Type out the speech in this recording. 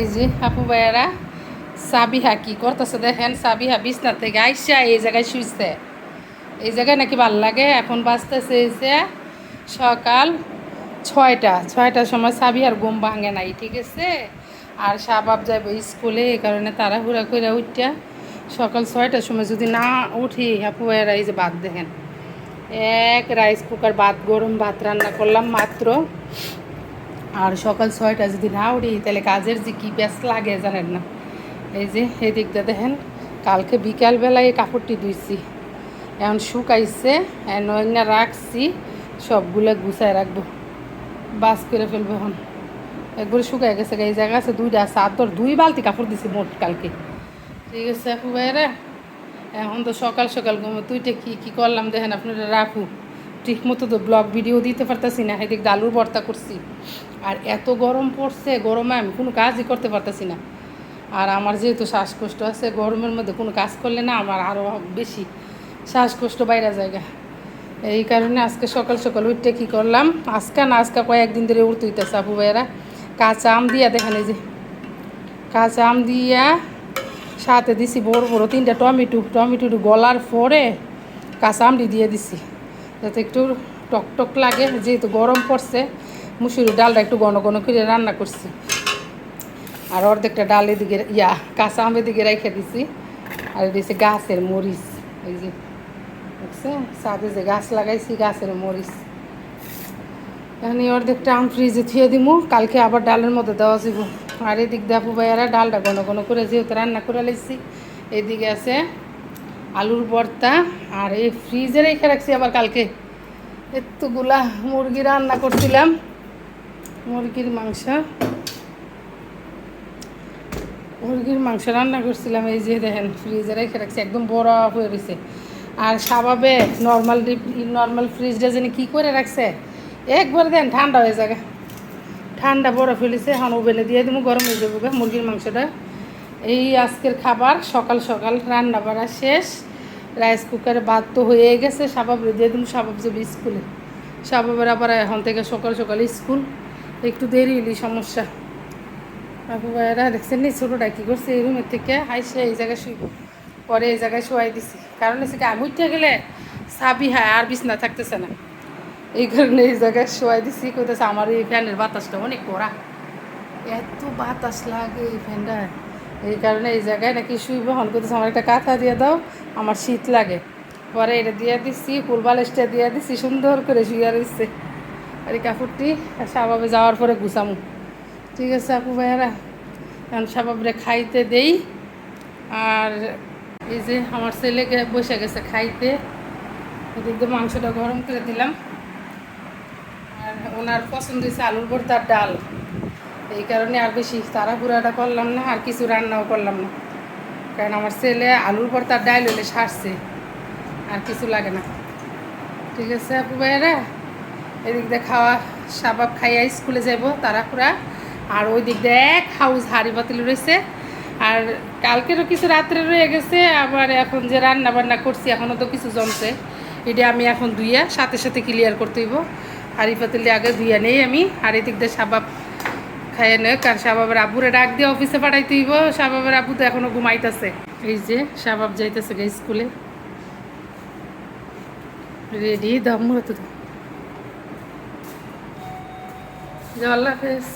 এই যে আপু ভাইয়ারা, সাবিহা কি করতেছে দেখেন? সাবিহা বিছনা থেকে আইসা এই জায়গায় শুইছে। এই জায়গায় নাকি ভালো লাগে? এখন বাঁচতেছে এসে সকাল ছয়টা। ছয়টার সময় সাবিহার ঘুম ভাঙে নাই, ঠিক আছে? আর শাহবাব যাইব স্কুলে, এই কারণে তাড়াহুড়া করে উঠটা সকাল ছয়টার সময় যদি না উঠি, আপু ভাইয়ারা এই যে ভাত দেখেন। এক রাইস কুকার, ভাত, গরম ভাত রান্না করলাম মাত্র। আর সকাল ছয়টা যদি না উঠি, তাহলে কাজের যে কী ব্যাস লাগে জানেন না? এই যে এই দিকটা দেখেন, কালকে বিকালবেলায় এই কাপড়টি ধুইছি। এখন শুকাইছে নয়না রাখছি, সবগুলো গুছায় রাখব। বাস করে ফেলব এখন। একবারে শুকাই গেছে এই জায়গা আছে, দুইটা চাদর দুই বালতি কাপড় দিছি মোট কালকে। ঠিক আছে, আপু ভাইরা এখন তো সকাল সকাল ঘুমো। তুইটা কী কী করলাম দেখেন, আপনারা রাখু ঠিক মতো তো ব্লগ ভিডিও দিতে পারতাছি না, এদিক আলুর ভর্তা করছি। আর এত গরম পড়ছে, গরমে আমি কোনো কাজই করতে পারতেছি না। আর আমার যেহেতু শ্বাসকষ্ট আছে, গরমের মধ্যে কোনো কাজ করলে না আমার আরও বেশি শ্বাসকষ্ট বাইরে জায়গা। এই কারণে আজকে সকাল সকাল উঠতে কী করলাম, আজকে না আজকে কয়েকদিন ধরে উঠতে হইতেছে আপু ভাইয়েরা। কাঁচা আম দিয়া দেখেন এই যে, কাঁচা আম দিয়া সাথে দিছি বড় বড় তিনটা টমেটো। টমেটো গলার পরে কাঁচা আমটি দিয়ে দিছি, যাতে একটু টক টক লাগে, যেহেতু গরম পড়ছে। মুসুরি ডালটা একটু ঘন ঘন করে রান্না করছি। আর অর্ধেকটা ডাল এদিকে, ইয়া, কাঁচা আমের দিকে রেখে দিছি। আর দিয়েছে গাছের মরিচ, এই যে দেখছে সাথে যে গাছ লাগাইছি, গাছের মরিচ। এখন অর্ধেকটা আম ফ্রিজে থুয়ে দিমু, কালকে আবার ডালের মধ্যে দেওয়া যাব। আর এদিক দেখো ভাইয়ারা ডালটা ঘন ঘন করে যেহেতু রান্না করে লাইছি, এদিকে আছে আলুর ভর্তা। আর এই ফ্রিজে রেখে রাখছি আবার কালকে। এতগুলা মুরগি রান্না করছিলাম। মুরগির মাংস। মুরগির মাংস রান্না করছিলাম, এই যে দেখেন, ফ্রিজে রেখে রাখছি, একদম বড় হয়ে রয়েছে আর স্বাভাবে নর্মাল নর্মাল ফ্রিজটা যেন কী করে রাখছে, একবার দেন, ঠান্ডা হয়ে যাবে। ঠান্ডা বড় ফেলেছে, এখন ওভেনে দিয়ে দেবো গরম হয়ে যাব মুরগির মাংসটা। এই আজকের খাবার, সকাল সকাল রান্না বাড়া শেষ। রাইস কুকারে ভাত তো হয়ে গেছে স্বাভাবিক দিয়ে দেবো স্বাভাবিক যাবে স্কুলে। স্বাভাবের আবার এখন থেকে সকাল সকাল স্কুল। একটু দেরি হলি সমস্যা। বাবু ভাইয়েরা দেখছেন নি, ছোটোটা কী করছে এই রুমের থেকে? হাইসে এই জায়গায় শুইব পরে এই জায়গায় শোয়াই দিছি। কারণ হচ্ছে কি, আমি উঠতে গেলে সাবি হ্যাঁ আর বিছনা থাকতেছে না। এই কারণে এই জায়গায় শোয়াই দিছি, কইতেছে আমার এই ফ্যানের বাতাসটা অনেক কড়া। এত বাতাস লাগে এই ফ্যানটা। এই কারণে এই জায়গায় নাকি শুইব। হন করতেছে আমার একটা কাঁথা দিয়ে দাও, আমার শীত লাগে। পরে এটা দিয়ে দিচ্ছি ফুল বালিশটা দিয়ে দিচ্ছি সুন্দর করে শুয়ে দিচ্ছে আর এই কাপড়টি স্বাভাবে যাওয়ার পরে গুছামু। ঠিক আছে আপু ভাইয়ারা, এখন স্বাভাবে খাইতে দেই। আর এই যে আমার ছেলেকে বসে গেছে খাইতে। এদিক মাংসটা গরম করে দিলাম। আর ওনার পছন্দ হয়েছে আলুর ভর্তার ডাল। এই কারণে আর বেশি তাড়াহুড়াটা করলাম না, আর কিছু রান্নাও করলাম না। কারণ আমার ছেলে আলুর ভর্তার ডাল হলে সারছে, আর কিছু লাগে না। ঠিক আছে আপু ভাইয়েরা? এদিক দিয়ে খাওয়া সাবাব খাইয়া স্কুলে যাব তাড়াহুড়া। আর ওই দিক দিয়ে এক হাউস হাড়ি বাতিল রয়েছে। আর কালকেরও কিছু রাত্রে রয়ে গেছে, আবার এখন যে রান্না বান্না করছি, এখনও তো কিছু জমছে। এটা আমি এখন ধুইয়া সাথে সাথে ক্লিয়ার করতে হইব। হাড়ি পাতিল আগে ধুইয়া নেই আমি, আর এদিক দিয়ে সাবাব খাইয়ে নে কারণ শাবাবের আব্বুরে ডাক দিয়ে অফিসে পাঠাইতে হইব। শাবাবের আব্বু তো এখনও ঘুমাইতেছে। এই যে শাবাব যাইতেছে স্কুলে। রেডি দাম মূলত আল্লাহ হাফেজ